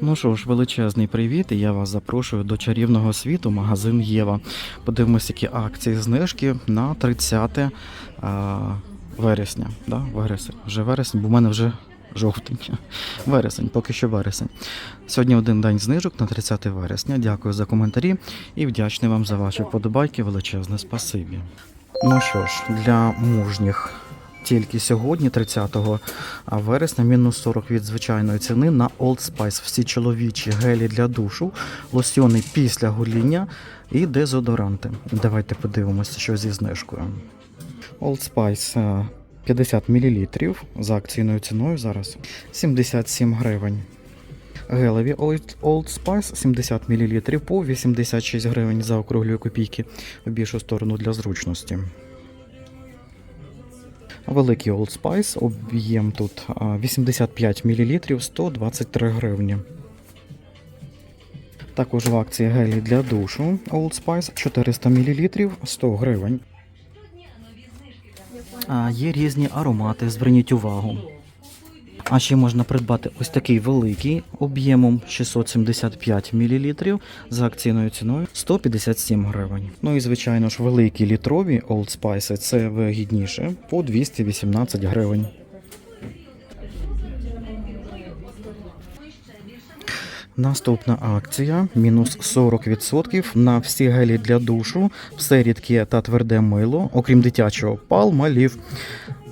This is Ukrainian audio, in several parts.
Ну що ж, величезний привіт, і я вас запрошую до чарівного світу, магазин Єва. Подивимось, які акції знижки на 30 а, вересня. Да? Вересень. Вже вересень, бо в мене вже жовтень. Вересень, поки що вересень. Сьогодні один день знижок на 30 вересня. Дякую за коментарі і вдячний вам за ваші вподобайки. Величезне спасибі. Ну що ж, для мужніх. Тільки сьогодні, 30 вересня, мінус 40 від звичайної ціни на Old Spice. Всі чоловічі гелі для душу, лосьйони після гоління і дезодоранти. Давайте подивимося, що зі знижкою. Old Spice е, 50 мл за акційною ціною зараз 77 гривень. Гелеві Old Spice 70 мл по 86 гривень за округлою копійки в більшу сторону для зручності. Великий Old Spice, об'єм тут а, 85 мл 123 гривні. Також в акції гелі для душу Old Spice 400 мл 100 гривень. А, є різні аромати, зверніть увагу. А ще можна придбати ось такий великий об'ємом 675 мл за акційною ціною 157 гривень. Ну і звичайно ж великі літрові Old Spice це вигідніше по 218 гривень. Наступна акція мінус 40% на всі гелі для душу, все рідке та тверде мило, окрім дитячого палмалів.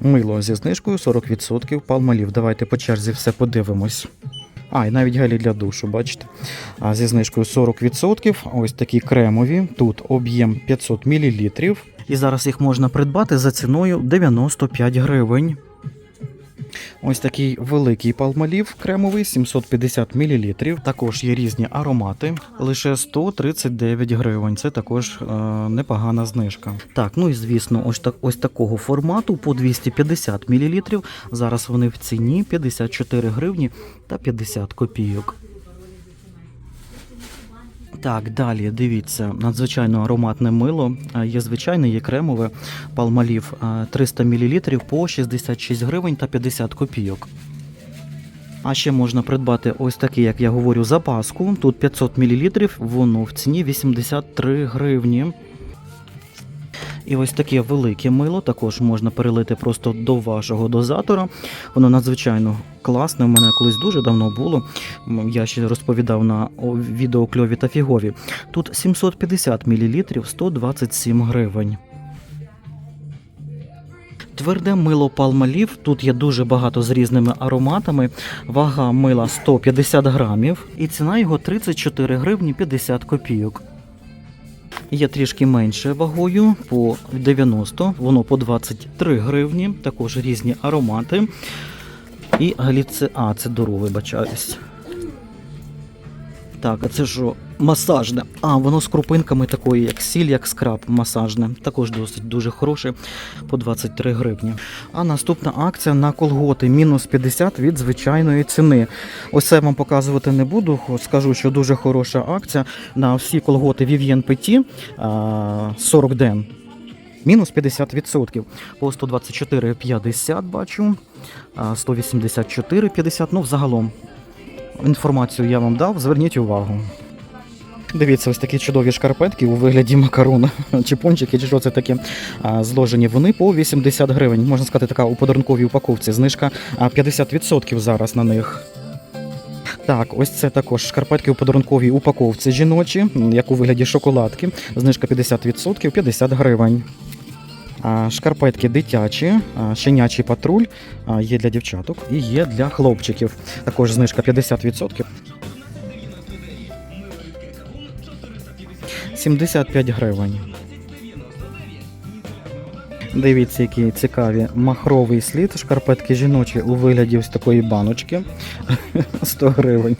Мило зі знижкою 40% палмалів. Давайте по черзі все подивимось. А, і навіть гелі для душу, бачите. А, зі знижкою 40%. Ось такі кремові. Тут об'єм 500 мл. І зараз їх можна придбати за ціною 95 гривень. Ось такий великий палмалів кремовий 750 мл. Також є різні аромати, лише 139 гривень. Це також е, непогана знижка. Так, ну і звісно, ось так ось такого формату по 250 мл. Зараз вони в ціні 54 гривні та 50 копійок. Так, далі дивіться, надзвичайно ароматне мило. Е, Є звичайне, є кремове палмалів е, 300 мл по 66 гривень та 50 копійок. А ще можна придбати ось такий, як я говорю, запаску. Тут 500 мл, воно в ціні 83 гривні. І ось таке велике мило також можна перелити просто до вашого дозатора. Воно надзвичайно класне. У мене колись дуже давно було. Я ще розповідав на відео кльові та фігові. Тут 750 мл 127 гривень. Тверде мило палмалів. Тут є дуже багато з різними ароматами. Вага мила 150 грамів, і ціна його 34 гривні 50 копійок. Є трішки менше вагою по 90, воно по 23 гривні, також різні аромати. І гліце... А, це вибачаюсь. Так, а це що масажне. А, воно з крупинками такої, як сіль, як скраб масажне. Також досить дуже хороше, по 23 гривні. А наступна акція на колготи мінус 50 від звичайної ціни. Ось це вам показувати не буду. Скажу, що дуже хороша акція на всі колготи Vivien Petit а, 40 ден. Мінус 50%. По 124,50 бачу, а, 184,50, ну взагалом. Інформацію я вам дав, зверніть увагу. Дивіться, ось такі чудові шкарпетки у вигляді макарона чи пончики, чи що це таке зложені. Вони по 80 гривень. Можна сказати, така у подарунковій упаковці. Знижка 50% зараз на них. Так, ось це також шкарпетки у подарунковій упаковці жіночі, як у вигляді шоколадки. Знижка 50%, 50 гривень. Шкарпетки дитячі, щенячий патруль є для дівчаток і є для хлопчиків. Також знижка 50%. 75 гривень. Дивіться, які цікаві махровий слід, шкарпетки жіночі у вигляді ось такої баночки 100 гривень.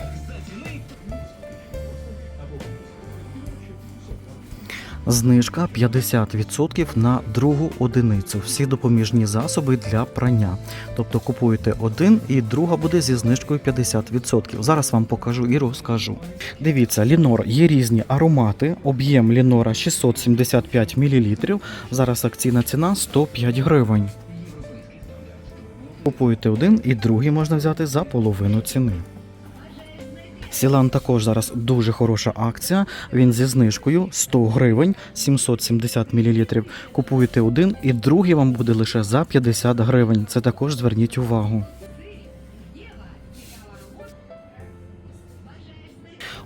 Знижка 50% на другу одиницю. Всі допоміжні засоби для прання. Тобто купуєте один і друга буде зі знижкою 50%. Зараз вам покажу і розкажу. Дивіться, Лінор є різні аромати. Об'єм Лінора 675 мл. Зараз акційна ціна 105 гривень. Купуєте один і другий можна взяти за половину ціни. Сілан також зараз дуже хороша акція. Він зі знижкою 100 гривень, 770 мл. Купуєте один, і другий вам буде лише за 50 гривень. Це також зверніть увагу.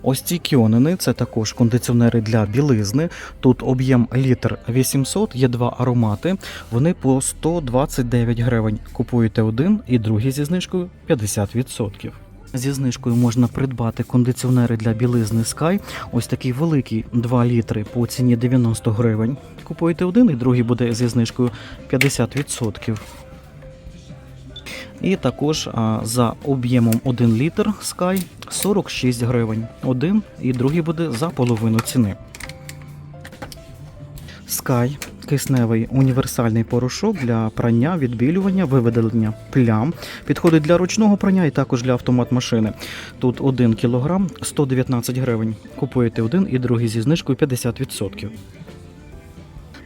Ось ці кіонини це також кондиціонери для білизни. Тут об'єм літр 800, є два аромати. Вони по 129 гривень. Купуєте один і другий зі знижкою 50%. Зі знижкою можна придбати кондиціонери для білизни Sky. Ось такий великий 2 літри по ціні 90 гривень. Купуєте один і другий буде зі знижкою 50%. І також за об'ємом 1 літр Sky 46 гривень. Один і другий буде за половину ціни. Sky кисневий універсальний порошок для прання, відбілювання, виведення плям. Підходить для ручного прання і також для автомат машини. Тут 1 кг 119 гривень. Купуєте один і другий зі знижкою 50%.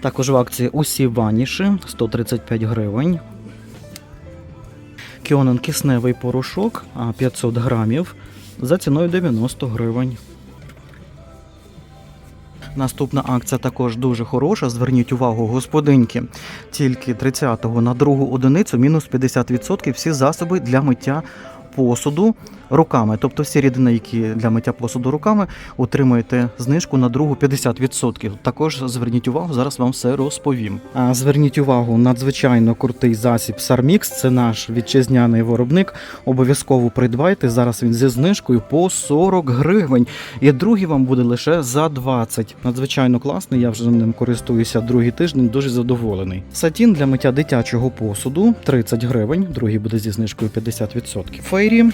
Також в акції усі ваніші 135 гривень. Кіонен кисневий порошок 500 грамів за ціною 90 гривень. Наступна акція також дуже хороша. Зверніть увагу, господинки. Тільки 30-го на другу одиницю мінус 50% всі засоби для миття посуду руками. Тобто всі рідини, які для миття посуду руками, отримуєте знижку на другу 50%. Також зверніть увагу, зараз вам все розповім. А зверніть увагу, надзвичайно крутий засіб Sarmix, це наш вітчизняний виробник. Обов'язково придбайте. Зараз він зі знижкою по 40 гривень. І другий вам буде лише за 20. Надзвичайно класний. Я вже ним користуюся другий тиждень, дуже задоволений. Сатін для миття дитячого посуду 30 гривень, другий буде зі знижкою 50%. Фейрі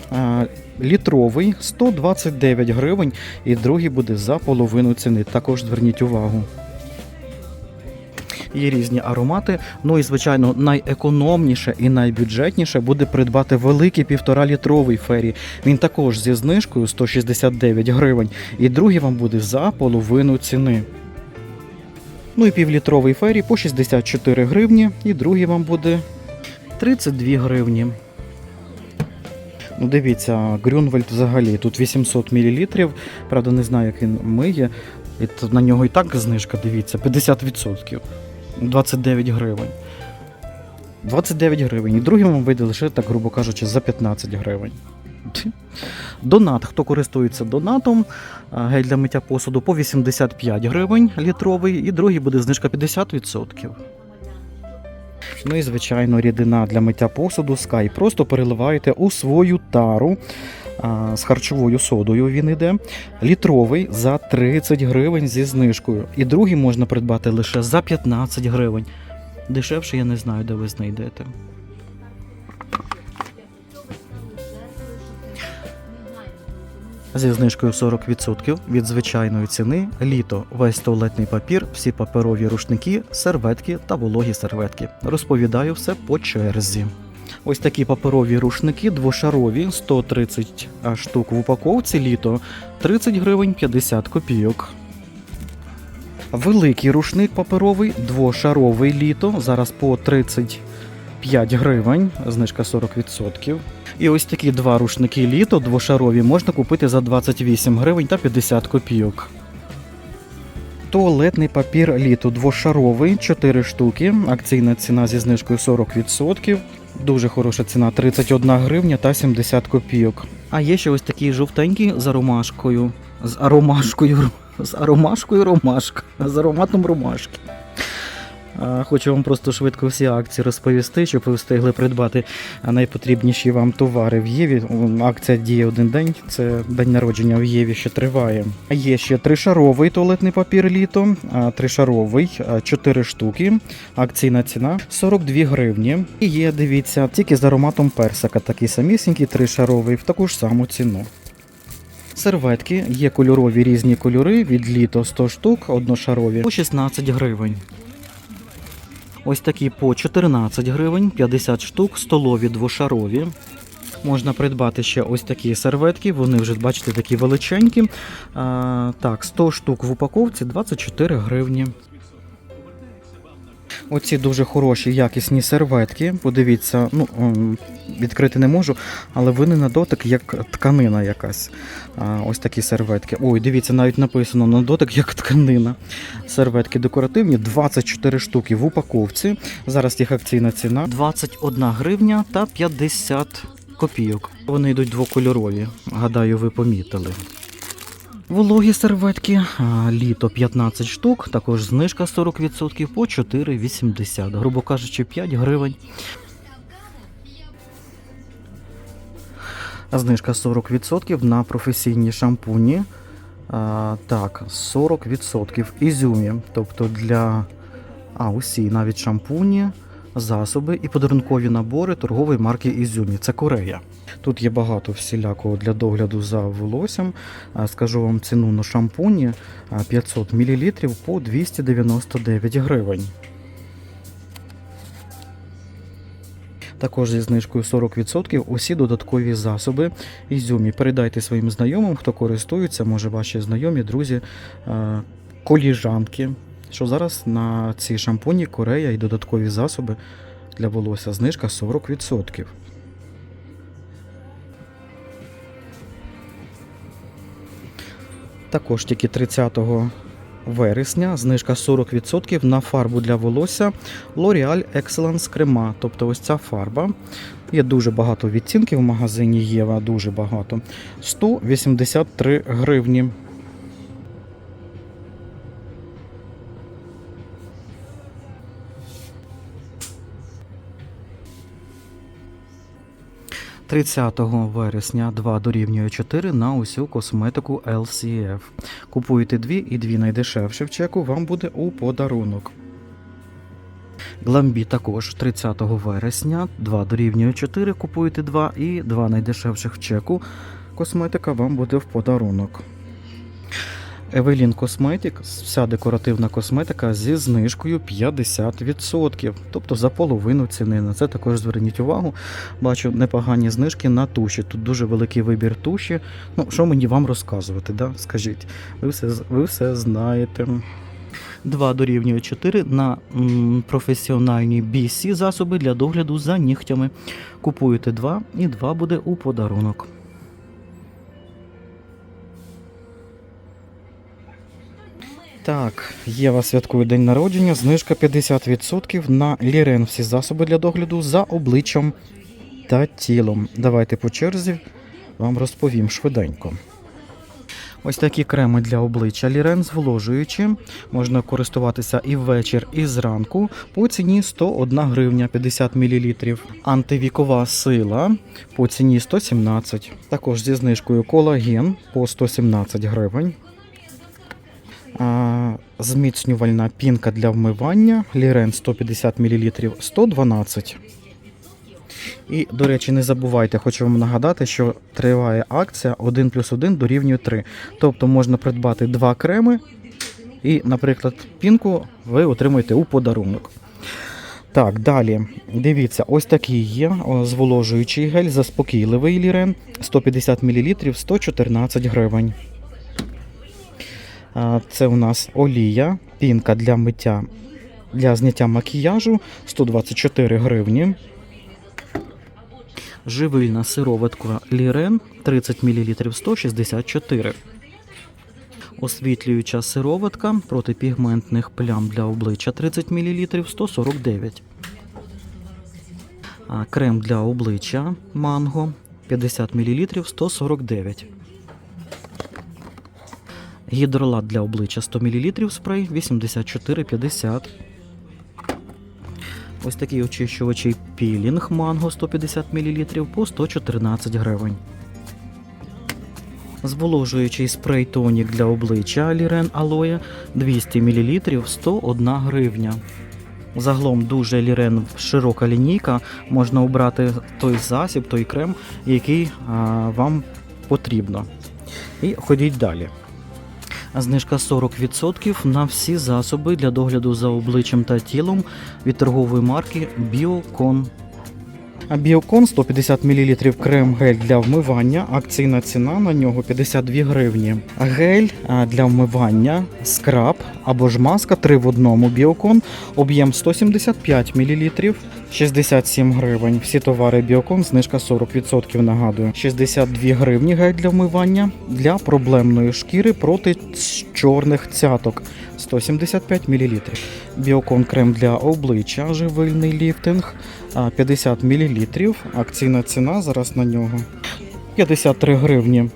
літровий 129 гривень, і другий буде за половину ціни. Також зверніть увагу. Є різні аромати. Ну і звичайно, найекономніше і найбюджетніше буде придбати великий півтора-літровий фері. Він також зі знижкою 169 гривень, і другий вам буде за половину ціни. Ну і півлітровий фері по 64 гривні, і другий вам буде 32 гривні. Ну, дивіться, Грюнвальд взагалі тут 800 мл. Правда, не знаю, як він миє. І на нього і так знижка, дивіться, 50%. 29 гривень. 29 гривень. І другий вам вийде лише, так, грубо кажучи, за 15 гривень. Донат. Хто користується донатом, гель для миття посуду по 85 гривень літровий, і другий буде знижка 50%. Ну і звичайно, рідина для миття посуду Sky. Просто переливаєте у свою тару а, з харчовою содою. Він іде. Літровий за 30 гривень зі знижкою. І другий можна придбати лише за 15 гривень. Дешевше я не знаю, де ви знайдете. Зі знижкою 40% від звичайної ціни літо, весь туалетний папір, всі паперові рушники, серветки та вологі серветки. Розповідаю все по черзі. Ось такі паперові рушники двошарові, 130 штук в упаковці літо, 30 гривень 50 копійок. Великий рушник паперовий, двошаровий літо, зараз по 35 гривень, знижка 40%. І ось такі два рушники літо двошарові можна купити за 28 гривень та 50 копійок. Туалетний папір літо двошаровий, 4 штуки. Акційна ціна зі знижкою 40%. Дуже хороша ціна 31 гривня та 70 копійок. А є ще ось такий жовтенький з аромашкою. З аромашкою. З аромашкою ромашка. З ароматом ромашки. Хочу вам просто швидко всі акції розповісти, щоб ви встигли придбати найпотрібніші вам товари в Єві. Акція діє один день, це день народження в Єві ще триває. Є ще тришаровий туалетний папір літо, тришаровий, а, 4 штуки. Акційна ціна 42 гривні. І є, дивіться, тільки з ароматом персика, такий самісінький, тришаровий, в таку ж саму ціну. Серветки є кольорові різні кольори від літо 100 штук, одношарові по 16 гривень. Ось такі по 14 гривень, 50 штук, столові двошарові. Можна придбати ще ось такі серветки, вони вже, бачите, такі величенькі. А, так, 100 штук в упаковці 24 гривні. Оці дуже хороші якісні серветки. Подивіться, ну ем, відкрити не можу, але вони на дотик як тканина якась. Ось такі серветки. Ой, дивіться, навіть написано на дотик як тканина. Серветки декоративні, 24 штуки в упаковці. Зараз їх акційна ціна 21 гривня та 50 копійок. Вони йдуть двокольорові. Гадаю, ви помітили. Вологі серветки, літо 15 штук, також знижка 40% по 4,80, грубо кажучи, 5 гривень. Знижка 40% на професійні шампуні. А, так, 40% ізюмі. Тобто для а, усі навіть шампуні, засоби і подарункові набори торгової марки Ізюмі. Це Корея. Тут є багато всілякого для догляду за волоссям. Скажу вам ціну на шампуні 500 мл по 299 гривень. Також зі знижкою 40% усі додаткові засоби Ізюмі. Передайте своїм знайомим, хто користується, може ваші знайомі, друзі, е, коліжанки. Що зараз на ці шампуні Корея і додаткові засоби для волосся знижка 40%. Також тільки 30 вересня знижка 40% на фарбу для волосся L'Oreal Excellence Крема. Тобто ось ця фарба. Є дуже багато відцінків в магазині Єва, дуже багато. 183 гривні. «30 вересня 2 дорівнює 4 на усю косметику LCF. Купуйте дві і дві найдешевші в чеку вам буде у подарунок. Гламбі також 30 вересня 2 дорівнює 4, Купуйте 2 і 2 найдешевших в чеку. Косметика вам буде в подарунок. Evelyn Cosmetics, вся декоративна косметика зі знижкою 50%, тобто за половину ціни. На це також зверніть увагу. Бачу непогані знижки на туші. Тут дуже великий вибір туші. Ну, що мені вам розказувати, да? скажіть, ви все, ви все знаєте. 2 дорівнює 4 на м, професіональні BC засоби для догляду за нігтями. Купуєте 2 і 2 буде у подарунок. Так, Єва святкує день народження, знижка 50% на лірен всі засоби для догляду за обличчям та тілом. Давайте по черзі вам розповім швиденько. Ось такі креми для обличчя Лірен зволожуючі. Можна користуватися і ввечір, і зранку. По ціні 101 гривня 50 мл. Антивікова сила по ціні 117. Також зі знижкою колаген по 117 гривень. Зміцнювальна пінка для вмивання Лірен 150 мл 112. І, до речі, не забувайте, хочу вам нагадати, що триває акція 1 плюс 1 дорівнює 3. Тобто можна придбати два креми, і, наприклад, пінку ви отримуєте у подарунок. Так, далі. Дивіться, ось такий є зволожуючий гель, заспокійливий лірен 150 мл 114 гривень. Це у нас олія, пінка для миття для зняття макіяжу 124 гривні. Живильна сироватка Лірен 30 мл 164. Освітлююча сироватка проти пігментних плям для обличчя 30 мл 149. Крем для обличчя Манго 50 мл 149. Гідролат для обличчя 100 мл спрей 84,50. Ось такий очищувачий пілінг манго 150 мл по 114 гривень. Зволожуючий спрей тонік для обличчя Лірен Алоє 200 мл 101 гривня. Загалом дуже лірен широка лінійка. Можна обрати той засіб, той крем, який а, вам потрібно. І ходіть далі. Знижка 40% на всі засоби для догляду за обличчям та тілом від торгової марки Biocon. Біокон 150 мл крем гель для вмивання. Акційна ціна на нього 52 гривні. Гель для вмивання, скраб або ж маска 3 в одному. Біокон, об'єм 175 мл, 67 гривень. Всі товари Біокон, знижка 40%, нагадую. 62 гривні гель для вмивання для проблемної шкіри проти чорних цяток. 175 мл. Біокон крем для обличчя, живильний ліфтинг 50 мл. Акційна ціна зараз на нього 53 гривні.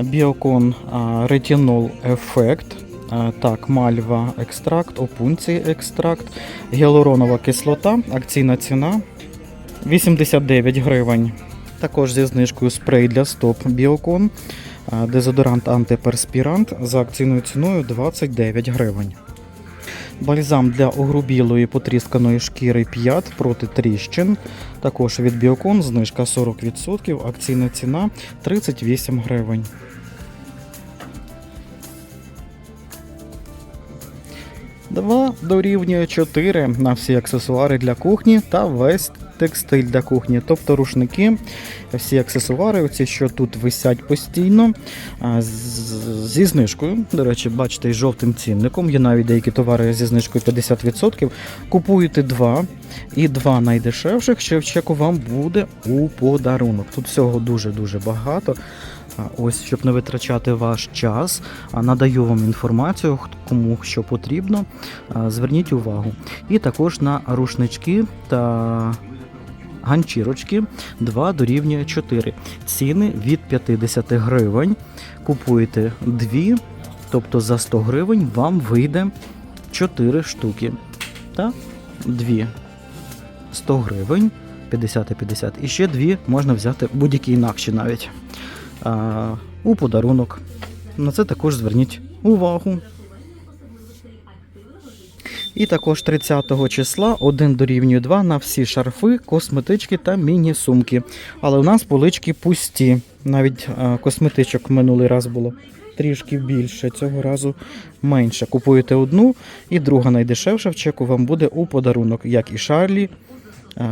Біокон а, ретинол ефект. А, Так, мальва екстракт, опунції екстракт, гіалуронова кислота. Акційна ціна 89 гривень. Також зі знижкою спрей для стоп Біокон. Дезодорант антиперспірант за акційною ціною 29 гривень. Бальзам для огрубілої потрісканої шкіри 5 проти тріщин. Також від Біокон знижка 40%, акційна ціна 38 гривень. Два дорівнює 4 на всі аксесуари для кухні та весь текстиль для кухні, тобто рушники, всі аксесуари, оці, що тут висять постійно, зі знижкою. До речі, бачите, із жовтим цінником. Є навіть деякі товари зі знижкою 50%. Купуєте два, і два найдешевших ще в чеку вам буде у подарунок. Тут всього дуже-дуже багато. Ось, щоб не витрачати ваш час, надаю вам інформацію, кому що потрібно. Зверніть увагу. І також на рушнички та ганчірочки 2 дорівнює 4. Ціни від 50 гривень. Купуєте 2, тобто за 100 гривень вам вийде 4 штуки. Та 2 100 гривень, 50 і 50. І ще дві можна взяти будь-які інакші навіть а, у подарунок. На це також зверніть увагу. І також 30 числа 1 дорівнює 2 на всі шарфи, косметички та міні-сумки. Але у нас полички пусті. Навіть а, косметичок минулий раз було трішки більше, цього разу менше. Купуєте одну, і друга найдешевша в чеку вам буде у подарунок, як і Шарлі,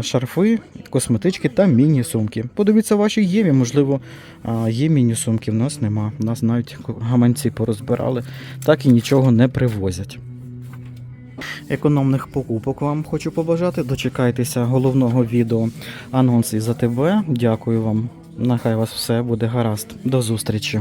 шарфи, косметички та міні-сумки. Подивіться ваші єві, можливо, є міні-сумки. В нас нема. У нас навіть гаманці порозбирали, так і нічого не привозять. Економних покупок вам хочу побажати. Дочекайтеся головного відео анонс із АТБ. Дякую вам. Нехай вас все буде гаразд. До зустрічі.